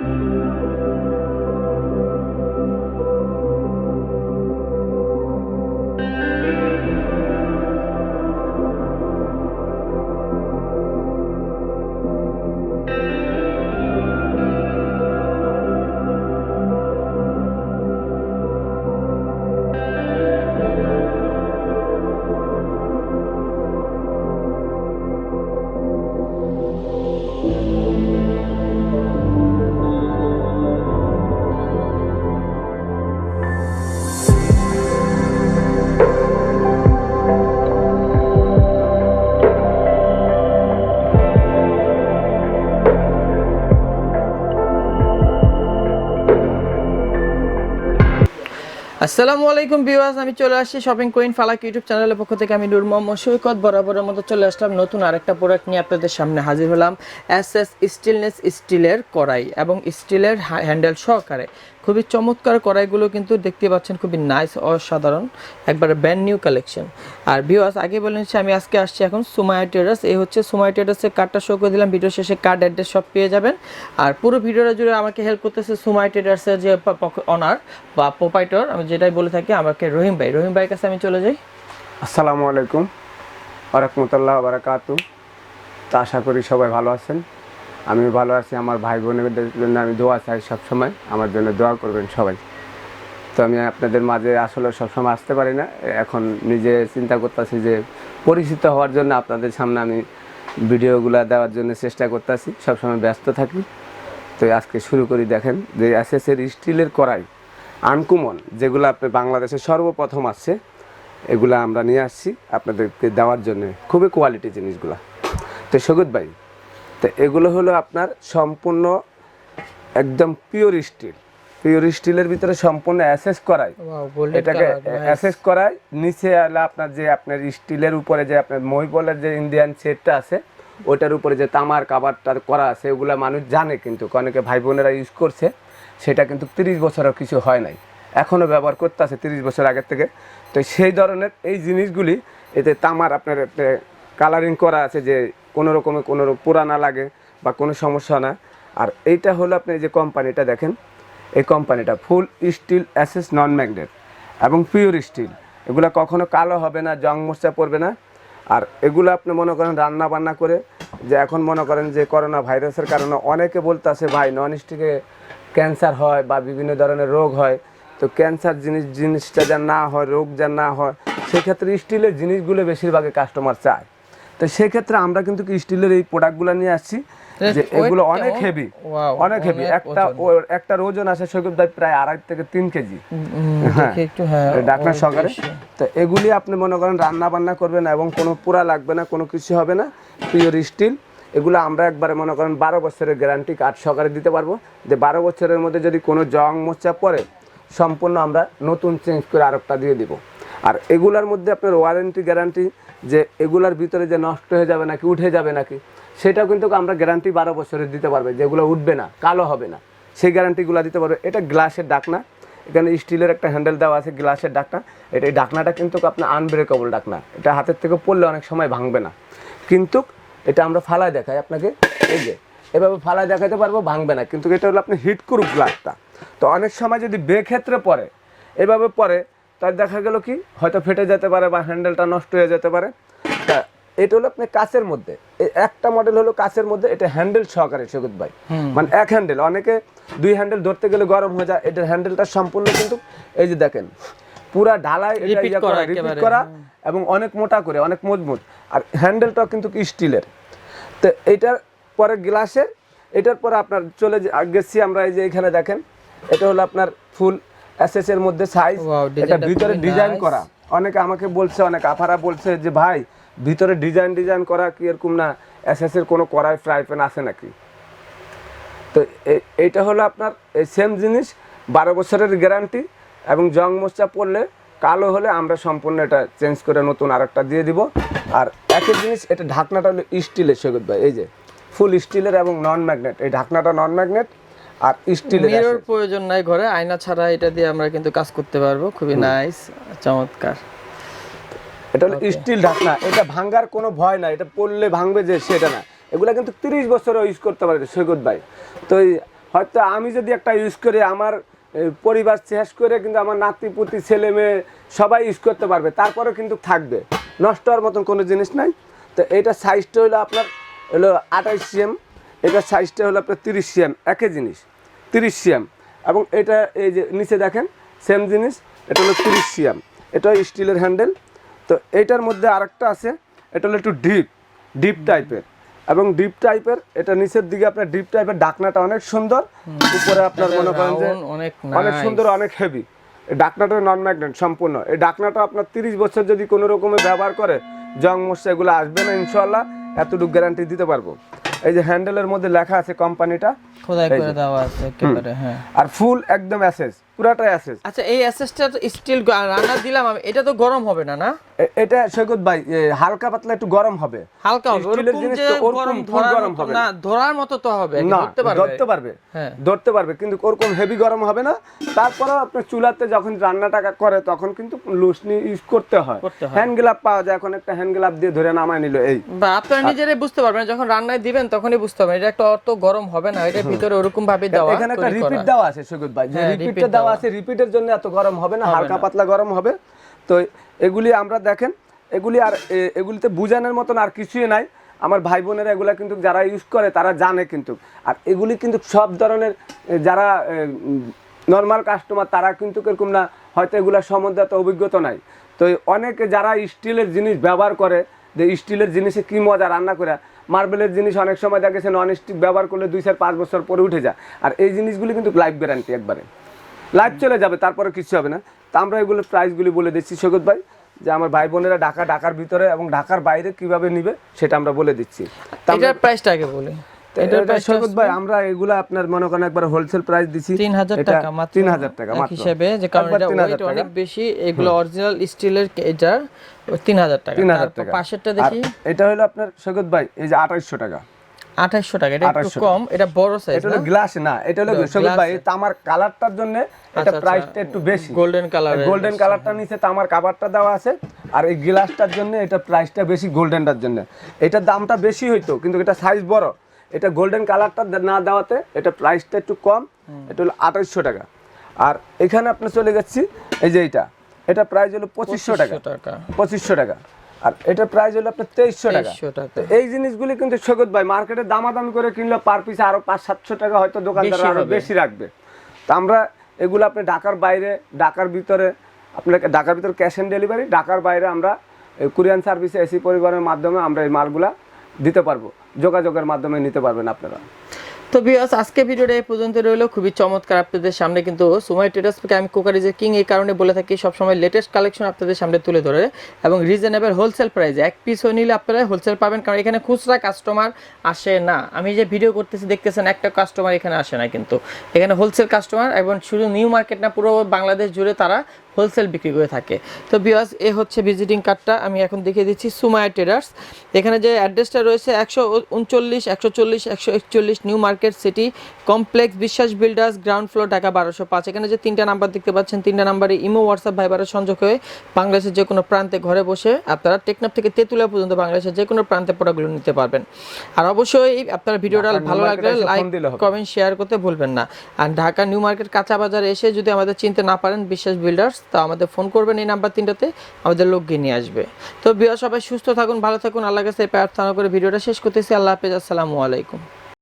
Música আসসালামু আলাইকুম ভিউয়ার্স, আমি চলে আসছি শপিং কুইন ফালাক ইউটিউব চ্যানেলের পক্ষ থেকে। আমি নূর মোহাম্মদ সৈকত বরাবরের মতো চলে আসলাম নতুন আরেকটা প্রোডাক্ট নিয়ে আপনাদের সামনে হাজির হলাম। এস এস স্টিলনেস স্টিলের কড়াই এবং স্টিলের হ্যান্ডেল সহকারে। খুবই চমৎকার কড়াইগুলো কিন্তু দেখতে পাচ্ছেন, খুবই নাইস অসাধারণ। একবারে ব্র্যান্ড নিউ কালেকশন আর ভিউয়ার্স আগে বলে নিচ্ছি, আমি আজকে আসছি এখন সুমায়া টেরাস এই হচ্ছে সুমায়া টেরাসের কার্ডটা শো করে দিলাম। ভিডিও শেষে কার্ড অ্যাড্রেস সব পেয়ে যাবেন। আর পুরো ভিডিওটা জুড়ে আমাকে হেল্প করতেছে সুমায়া টেরাসের যে অনার বা প্রোপাইটর আমি যেটাই বলে থাকি, আমাকে রহিম ভাই। রহিম ভাইয়ের কাছে আমি চলে যাই। আসসালামু আলাইকুম। আরহামতুল্লাহ বারাকাতু তা আশা করি সবাই ভালো আছেন। আমি ভালো আছি, আমার ভাই বোনেদের জন্য আমি দোয়া চাই সবসময়। আমার জন্য দোয়া করবেন সবাই। তো আমি আপনাদের মাঝে আসলে সবসময় আসতে পারি না। এখন নিজে চিন্তা করতেছি যে, পরিচিত হওয়ার জন্য আপনাদের সামনে আমি ভিডিওগুলো দেওয়ার জন্য চেষ্টা করতেছি। সবসময় ব্যস্ত থাকি। তো আজকে শুরু করি, দেখেন, যে এসএসের স্টিলের কড়াই, আনকুমন, যেগুলো আপনি বাংলাদেশে সর্বপ্রথম আসছে, এগুলো আমরা নিয়ে আসছি আপনাদেরকে দেওয়ার জন্য। খুবই কোয়ালিটি জিনিসগুলো। তো সগুত ভাই তো এগুলো হলো আপনার সম্পূর্ণ একদম পিওর স্টিল পিওর স্টিলের ভিতরে সম্পূর্ণ অ্যাসেস করাই। এটাকে অ্যাসেস করায় নিচে হলো আপনার যে আপনার স্টিলের উপরে যে আপনার মহিবলের যে ইন্ডিয়ান সেটটা আছে ওটার উপরে যে তামার কাবারটা করা আছে ওগুলো মানুষ জানে কিন্তু। অনেকে ভাই বোনেরা ইউজ করছে। সেটা কিন্তু তিরিশ বছরও কিছু হয় নাই। এখনও ব্যবহার করতে আছে তিরিশ বছর আগের থেকে। তো সেই ধরনের এই জিনিসগুলি এতে তামার আপনার কালারিং করা আছে যে কোনো রকমে কোনো পোড়া না লাগে বা কোনো সমস্যা না। আর এইটা হলো আপনি যে কোম্পানিটা দেখেন, এই কোম্পানিটা ফুল স্টিল অ্যাসেস নন ম্যাগনেট এবং পিওর স্টিল। এগুলো কখনো কালো হবে না, জং মোর্চা পড়বে না। আর এগুলো আপনি মনে করেন রান্না বান্না করে, যে এখন মনে করেন যে করোনা ভাইরাসের কারণে অনেকে বলতে আছে ভাই নন স্টিকে ক্যান্সার হয় বা বিভিন্ন ধরনের রোগ হয়। তো ক্যান্সার জিনিস, জিনিসটা যা না হয়, রোগ যা না হয়, সেক্ষেত্রে স্টিলের জিনিসগুলো বেশিরভাগই কাস্টমার চায়। তো সেক্ষেত্রে আমরা কিন্তু স্টিলের এই প্রোডাক্টগুলো নিয়ে আসছি যে এগুলো অনেক হেভি অনেক হেভি একটা একটার ওজন আসে সৈকত ভাই প্রায় আড়াই থেকে তিন কেজি। হ্যাঁ একটু হ্যাঁ ডাকনা ও সহকারে। তো এগুলি আপনি মনে করেন রান্না বান্না করবেন এবং কোনো পোড়া লাগবে না কোনো কিছু হবে না পিওর স্টিল এগুলো আমরা একবারে মনে করেন বারো বছরের গ্যারান্টি কার্ড সহকারে দিতে পারব। যে বারো বছরের মধ্যে যদি কোনো জং মোচা পড়ে সম্পূর্ণ আমরা নতুন চেঞ্জ করে আরেকটা দিয়ে দিব। আর এগুলার মধ্যে আপনার ওয়ারেন্টি গ্যারান্টি যে এগুলার ভিতরে যে নষ্ট হয়ে যাবে নাকি, উঠে যাবে নাকি, সেটাও কিন্তু আমরা গ্যারান্টি বারো বছরের দিতে পারবে, যেগুলো উঠবে না, কালো হবে না। সেই গ্যারান্টিগুলো দিতে পারবে। এটা গ্লাসের ডাকনা, এখানে স্টিলের একটা হ্যান্ডেল দেওয়া আছে গ্লাসের ডাকনা। এটা এই ডাকনাটা কিন্তু আপনার আনব্রেকেবল ডাকনা। এটা হাতের থেকে পড়লে অনেক সময় ভাঙবে না। কিন্তু এটা আমরা ফালায় দেখাই আপনাকে। এই যে, এভাবে ফালায় দেখাতে পারব, ভাঙবে না। কিন্তু এটা হলো আপনি হিট করুক গ্লাসটা তো অনেক সময় যদি বেক্ষেত্রে পড়ে, এভাবে পড়ে তার দেখা গেল কি হয়তো ফেটে যেতে পারে বা হ্যান্ডেলটা নষ্ট হয়ে যেতে পারে। তা এটা হলো আপনি কাছের মধ্যে। একটা মডেল হলো কাছের মধ্যে এটা হ্যান্ডেল সহকারে সৈকত ভাই। মানে এক হ্যান্ডেল অনেকে দুই হ্যান্ডেল ধরতে গেলে গরম হয়ে যায় এটার হ্যান্ডেলটা সম্পূর্ণ কিন্তু এই যে দেখেন পুরা ঢালাই ইয়া করা করা, এবং অনেক মোটা করে অনেক মজবুত। আর হ্যান্ডেলটাও কিন্তু স্টিলের। তো এটার পরে গ্লাসের এটার পরে আপনার চলে গেছি আমরা এই যে এখানে দেখেন এটা হলো আপনার ফুল এসএস এর মধ্যে সাইজ এটা ভিতরে ডিজাইন করা। অনেকে আমাকে বলছে অনেক আফারা বলছে যে ভাই ভিতরে ডিজাইন ডিজাইন করা কি এরকম না? এসএস এর কোনো কড়াই ফ্রাই প্যান আছে নাকি? তো এইটা হলো আপনার এই সেম জিনিস বারো বছরের গ্যারান্টি এবং জং মোচা পড়লে কালো হলে আমরা সম্পূর্ণ এটা চেঞ্জ করে নতুন আরেকটা দিয়ে দিব। আর একই জিনিস এটা ঢাকনাটা হলো স্টিলের সৈকত ভাই এই যে ফুল স্টিলের এবং নন ম্যাগনেট এই ঢাকনাটা নন ম্যাগনেট আর স্টিলের মিরর প্রয়োজন নাই ঘরে আয়না ছাড়া এটা দিয়ে আমরা কিন্তু কাজ করতে পারব। খুবই নাইস চমৎকার। এটা হলো স্টিল ঢাকনা এটা ভাঙ্গার কোনো ভয় নাই এটা পড়লে ভাঙবে যে সেটা না। এগুলা কিন্তু তিরিশ বছরও ইউজ করতে পারে সৈকত ভাই। তো হয়তো আমি যদি একটা ইউজ করি আমার পরিবার শেষ করে কিন্তু আমার নাতি পুতি ছেলে মেয়ে সবাই ইউজ করতে পারবে তারপরেও কিন্তু থাকবে। নষ্ট হওয়ার মতন কোনো জিনিস নাই। তো এইটা সাইজটা হলো আপনার হলো আঠাইশ সিএম এটা সাইজটা হলো আপনার তিরিশ সিএম একই জিনিস। তিরিশ সিএম এবং এটা এই যে নিচে দেখেন সেম জিনিস এটা হলো তিরিশ সিএম এটা স্টিলের হ্যান্ডেল। তো এইটার মধ্যে আরেকটা আছে এটা হলো একটু ডিপ ডিপ টাইপের। এবং ডিপ টাইপের এটা নিচের দিকে আপনার ডিপ টাইপের ডাকনাটা অনেক সুন্দর। উপরে আপনার মনে করেন যে অনেক সুন্দর অনেক হেভি এই ডাকনাটা নন ম্যাগনেট সম্পূর্ণ। এই ডাকনাটা আপনার তিরিশ বছর যদি কোনো রকমে ব্যবহার করে জং মশা এগুলো আসবে না ইনশাল্লাহ এতটুকু গ্যারান্টি দিতে পারব। এই যে হ্যান্ডেলের মধ্যে লেখা আছে কোম্পানিটা খোদাই করে দেওয়া আছে একেবারে হ্যাঁ। আর ফুল একদম অ্যাসেস পুরাটাই অ্যাসেস। আচ্ছা এই অ্যাসেসটা স্টিল রান্না দিলাম আমি এটা তো গরম হবে না না? এটা সৈকত ভাই হালকা পাতলা একটু গরম হবে। হালকা হবে স্টিলের জিনিস তো ওরকম গরম গরম হবে না। ধরার মতো তো হবে ধরতে পারবে? ধরতে পারবে হ্যাঁ। ধরতে পারবে কিন্তু ওরকম হেভি গরম হবে না। তারপরেও আপনার চুলাতে যখন রান্নাটা করে তখন কিন্তু লুসনি ইউজ করতে হয়। করতে হয়। হ্যান্ড গ্লাভ পাওয়া যায় এখন একটা হ্যান্ড গ্লাভ দিয়ে ধরে নামায় নিল এই। বা আপনারা নিজেরাই বুঝতে পারবেন যখন রান্নায় দিবেন তখনই বুঝতে পারবেন এটা একটা অত গরম হবে না এটা ভিতরে ওরকম ভাবে দেওয়া এখানে একটা রিপিট দেওয়া আছে ভাই। যে হ্যাঁ, রিপিটটা দেওয়া দেওয়া। আছে রিপিটের জন্য এত গরম হবে না হালকা পাতলা গরম হবে। তো এগুলি আমরা দেখেন এগুলি আর এগুলিতে বুঝানোর মতন আর কিছুই নাই। আমার ভাই বোনেরা এগুলা কিন্তু যারা ইউজ করে তারা জানে কিন্তু। আর এগুলি কিন্তু সব ধরনের যারা নর্মাল কাস্টমার তারা কিন্তু এরকম না হয়তো এগুলা সম্বন্ধে এত অভিজ্ঞতা নাই। তো অনেকে যারা স্টিলের জিনিস ব্যবহার করে যে স্টিলের জিনিসে কি মজা রান্না করে মার্বেলের জিনিস অনেক সময় দেখা গেছে নন স্টিক ব্যবহার করলে দুই চার পাঁচ বছর পরে উঠে যায়। আর এই জিনিসগুলি কিন্তু লাইফ গ্যারান্টি একবারে। লাইফ চলে যাবে তারপরে কিছু হবে না। তা আমরা এগুলো প্রাইসগুলি বলে দিচ্ছি সৈকত ভাই যে আমার ভাই বোনেরা ঢাকা ঢাকার ভিতরে এবং ঢাকার বাইরে কীভাবে নিবে সেটা আমরা বলে দিচ্ছি। প্রাইসটা আগে বলি। এটার এটা প্রাইস সৈকত ভাই আমরা এগুলা আপনার মনে করেন একবার হোলসেল প্রাইস দিচ্ছি তিন হাজার টাকা মাত্র তিন হাজার টাকা মাত্র। হিসেবে যে কারণ এটা ওয়েট অনেক বেশি এগুলো অরিজিনাল স্টিলের এটা তিন হাজার টাকা। তিন হাজার তারপর টাকা। পাশেরটা আর দেখি। এটা হলো আপনার সৈকত ভাই এই যে আঠাইশশো টাকা। আঠাশশো টাকা এটা একটু কম এটা বড় সাইজ এটা হলো গ্লাস না এটা হলো সৈকত ভাই তামার কালারটার জন্য এটা আচ্ছা, প্রাইসটা একটু বেশি। গোল্ডেন কালার গোল্ডেন কালারটা নিচে তামার কাভারটা দেওয়া আছে আর এই গ্লাসটার জন্য এটা প্রাইসটা বেশি গোল্ডেনটার জন্য। এটার দামটা বেশি হইতো কিন্তু এটা সাইজ বড়। এটা গোল্ডেন কালারটা না দেওয়াতে এটা প্রাইসটা একটু কম এটা হলো আঠাইশশো টাকা। আর এখানে আপনার চলে যাচ্ছি এই যে এটা এটা প্রাইস হলো পঁচিশশো টাকা। পঁচিশশো টাকা। আর এটা প্রাইস হলো আপনার তেইশশো টাকা। 2300 টাকা। তো এই জিনিসগুলি কিন্তু সৈকত ভাই মার্কেটে দামাদামি করে কিনলে পার পিস আরও পাঁচ সাতশো টাকা হয়তো দোকানদার আরও বেশি রাখবে। তো আমরা এগুলো আপনি ঢাকার বাইরে ঢাকার ভিতরে আপনাকে ঢাকার ভিতরে ক্যাশ অন ডেলিভারি ঢাকার বাইরে আমরা কুরিয়ান সার্ভিসে এসি পরিবহনের মাধ্যমে আমরা এই মালগুলা দিতে পারব। যোগাযোগের মাধ্যমে নিতে পারবেন আপনারা। তো বিয়াস আজকে ভিডিওটা এই পর্যন্ত রইল। খুবই চমৎকার আপনাদের সামনে কিন্তু সুমাই ট্রেডার্স থেকে আমি কোকারিজের কিং এই কারণে বলে থাকি, সবসময় লেটেস্ট কালেকশন আপনাদের সামনে তুলে ধরে এবং রিজনেবল হোলসেল প্রাইসে এক পিসও নিলে আপনারা হোলসেল পাবেন, কারণ এখানে খুচরা কাস্টমার আসে না। আমি যে ভিডিও করতেছি, দেখতেছেন একটা কাস্টমার এখানে আসে না কিন্তু। এখানে হোলসেল কাস্টমার এবং শুধু নিউ মার্কেট না, পুরো বাংলাদেশ জুড়ে তারা হোলসেল বিক্রি করে থাকে। তো বিয়াস এ হচ্ছে ভিজিটিং কার্ডটা আমি এখন দেখিয়ে দিচ্ছি সুমায়া ট্রেডার্স এখানে যে অ্যাড্রেসটা রয়েছে, একশো উনচল্লিশ, একশো চল্লিশ, একশো একচল্লিশ New Market city complex Biswas builders ground floor Dhaka বারোশো পাঁচ। এখানে যে তিনটা নাম্বার দেখতে পাচ্ছেন তিনটা নাম্বারে ইমো হোয়াটসঅ্যাপ ভাইবারের সংযোগ হয়ে বাংলাদেশের যে কোনো প্রান্তে ঘরে বসে আপনারা টেকনাফ থেকে তেঁতুলিয়া পর্যন্ত বাংলাদেশের যে কোনো প্রান্তে প্রোডাক্টগুলো নিতে পারবেন। আর অবশ্যই আপনার ভিডিওটা ভালো লাগলে লাইক। কমেন্ট শেয়ার করতে ভুলবেন না। আর ঢাকা নিউ মার্কেট কাঁচা বাজার এসে যদি আমাদের চিনতে না পারেন বিশ্বাস বিল্ডার্স তা আমাদের ফোন করবেন এই নাম্বার তিনটাতে আমাদের লোক গিয়ে নিয়ে আসবে। তো বিয়া সবাই সুস্থ থাকুন ভালো থাকুন আল্লাহ কাছে প্রার্থনা করে ভিডিওটা শেষ করতেছি। আল্লাহ হাফেজ আসসালামু আলাইকুম।